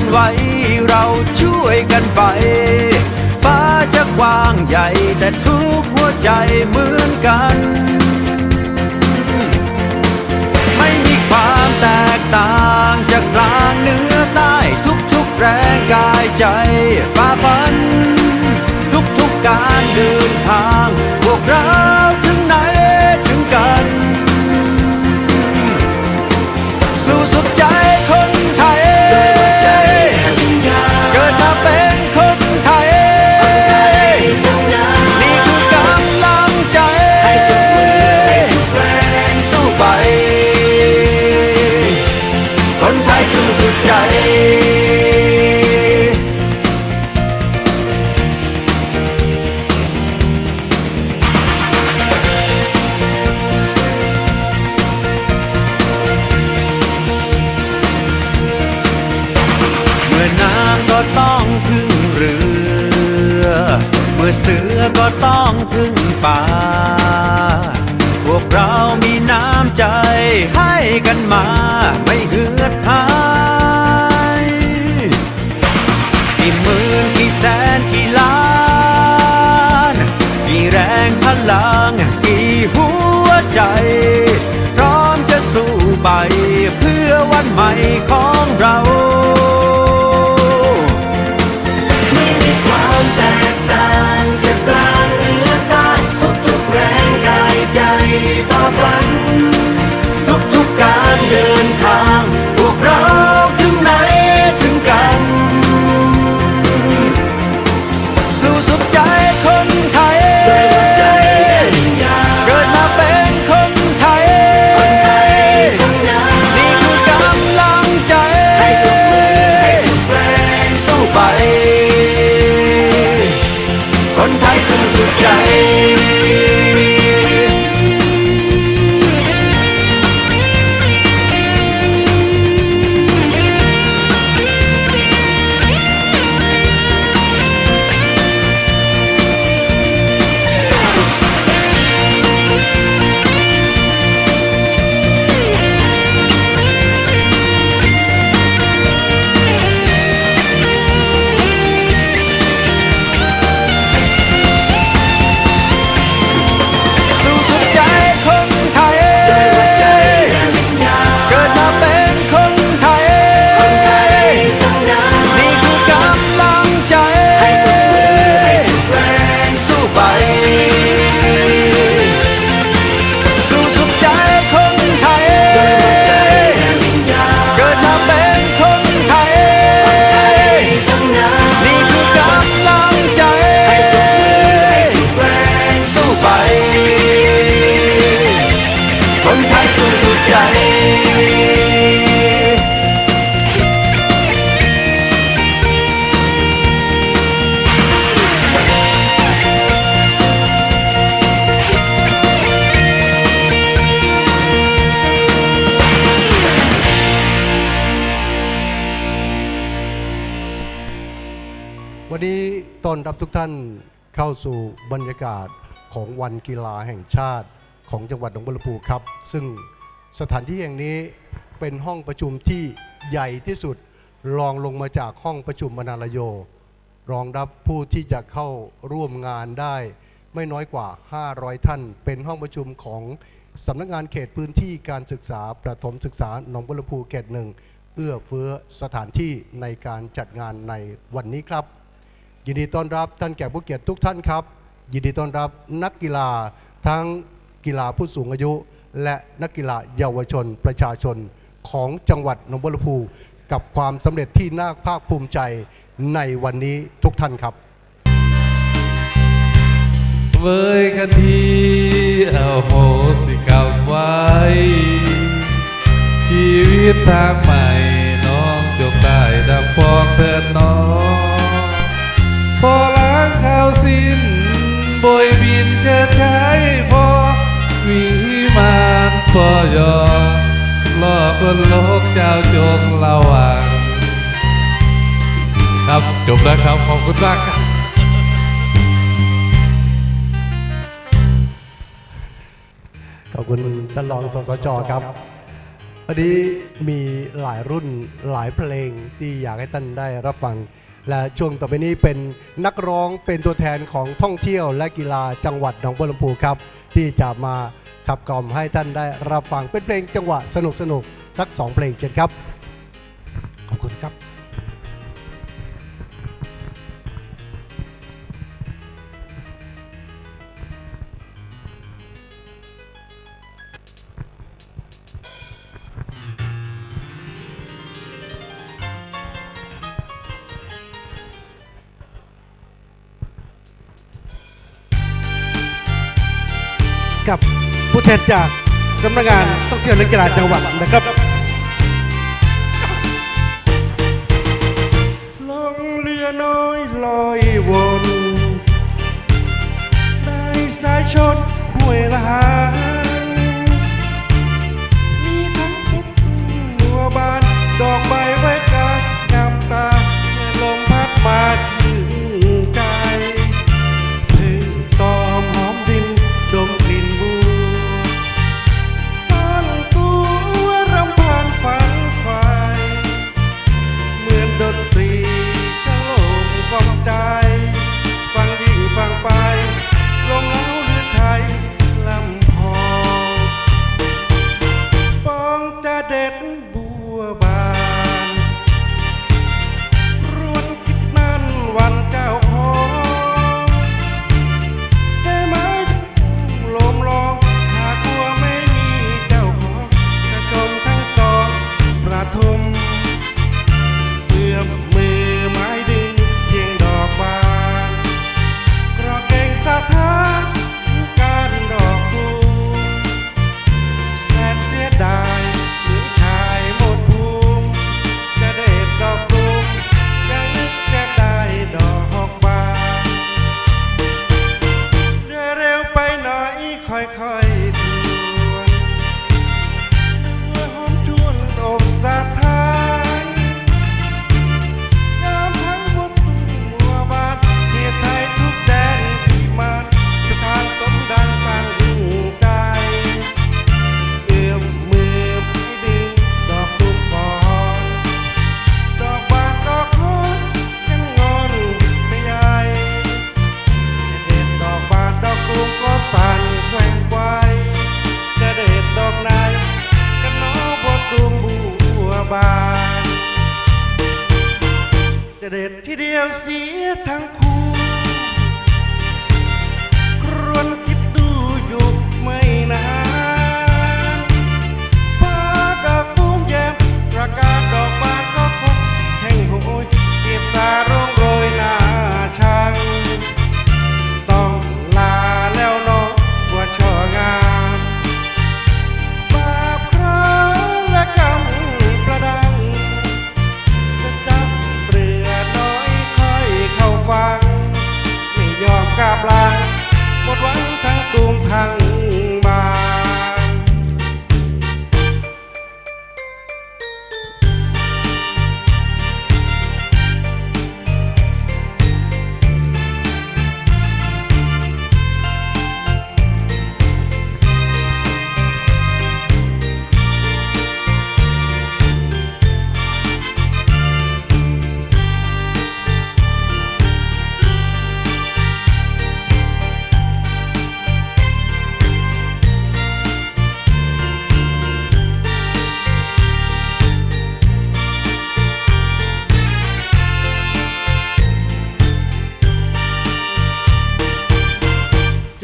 ยหวันไหวเราช่วยกันไป ฟ้าจะกว้างใหญ่ แต่ทุกหัวใจเหมือนกัน ไม่มีความแตกต่างจากกลางเหนือใต้ทุกๆแรงกายใจฝ่าฟัน ทุกๆการเดินทางพวกเรา กันมาไม่เหือดหายกี่หมื่นกี่แสนกี่ล้านกี่แรงพลังกี่หัวใจ พร้อมจะสู้ไปเพื่อวันใหม่ของเราไม่มีความแต้อนรับทุกท่านเข้าสู่บรรยากาศของวันกีฬาแห่งชาติของจังหวัดหนองบัวลำพูครับ ซึ่งสถานที่แห่งนี้เป็นห้องประชุมที่ใหญ่ที่สุดรองลงมาจากห้องประชุมมนาลโย รองรับผู้ที่จะเข้าร่วมงานได้ไม่น้อยกว่า 500 ท่าน เป็นห้องประชุมของสำนักงานเขตพื้นที่การศึกษาประถมศึกษาหนองบัวลำพูเขตหนึ่งเอื้อเฟื้อสถานที่ในการจัดงานในวันนี้ครับ ยินดีต้อนรับท่านแก่ผู้เกียรติทุกท่านครับ ยินดีต้อนรับนักกีฬาทั้งกีฬาผู้สูงอายุ และนักกีฬาเยาวชนประชาชนของจังหวัดหนองบัวลำพูกับความสำเร็จที่น่าภาคภูมิใจในวันนี้ทุกท่านครับเว้ยคดีเอาโหสิกรรมไว้ ชีวิตทางใหม่น้องจงได้ดังฟองเถิดน้อง พอล้างข้าวสิ้นบอยบินจะใช้พอวิมานพอยอล่อคนโลกเจ้าจงระวัง ครับจบแล้วครับขอบคุณมากครับขอบคุณตลองสสจครับวันนี้มีหลายรุ่นหลายเพลงที่อยากให้ท่านได้รับฟัง และช่วงต่อไปนี้เป็นนักร้องเป็นตัวแทนของท่องเที่ยวและกีฬาจังหวัดหนองบัวลำพูครับ ที่จะมาขับกล่อมให้ท่านได้รับฟังเป็นเพลงจังหวะสนุกสนุกสัก 2 เพลงเช่นครับ ขอบคุณครับ ผู้แทนจากสำนักงานต้องเที่ยวและกีฬาจังหวัดนะครับลงเรือน้อยลอยวนในสายชนห้วยละหา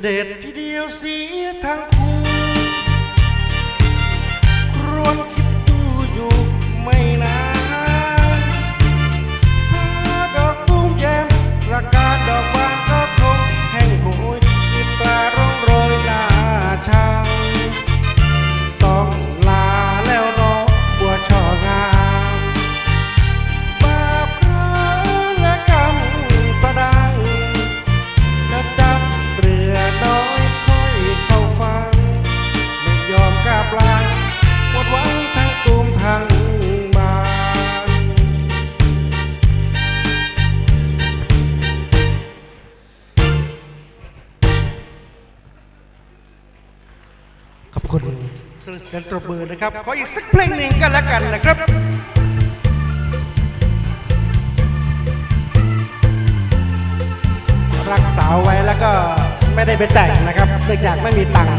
Did คนเสียงตบมือนะครับ ขออีกสักเพลงหนึ่งกันแล้วกันนะครับรักสาวไว้แล้วก็ไม่ได้ไปแต่งนะครับเนื่องจากไม่มีตังค์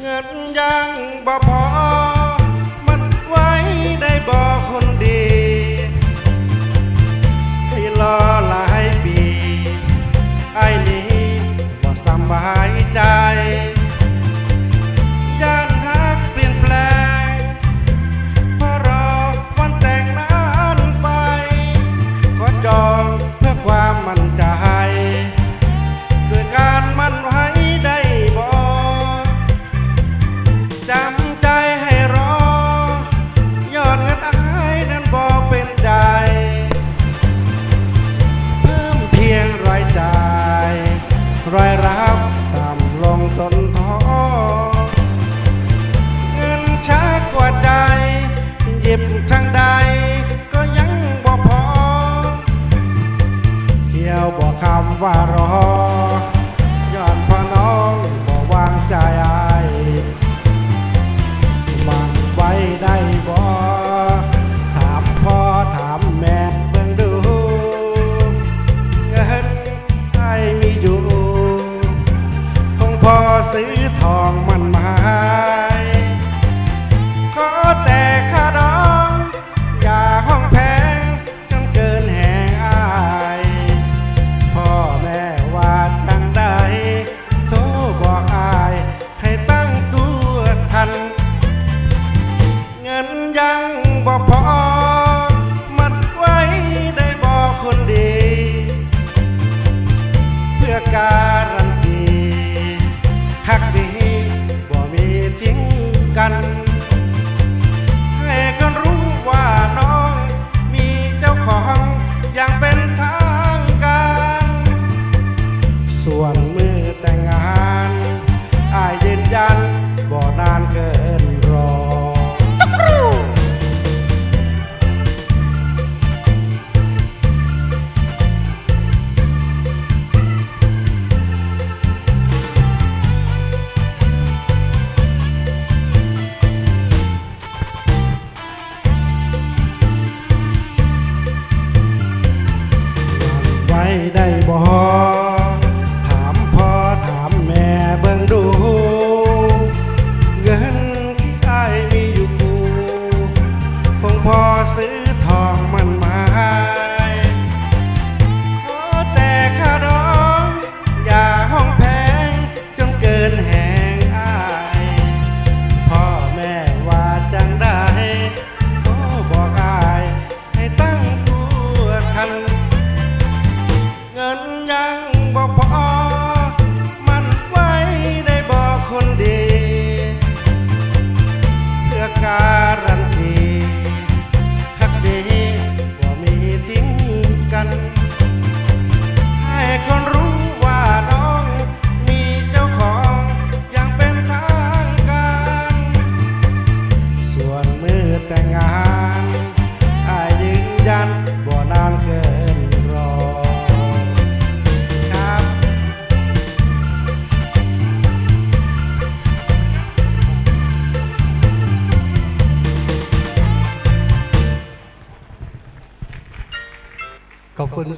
เงินยังบ่พ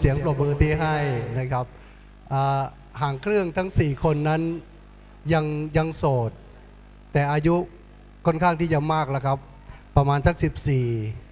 สียงปรบมือที่ให้นะครับห่างเครื่องทั้ง 4 คนนั้นยังยังโสด แต่อายุค่อนข้างที่จะมากแล้วครับ ประมาณสัก 14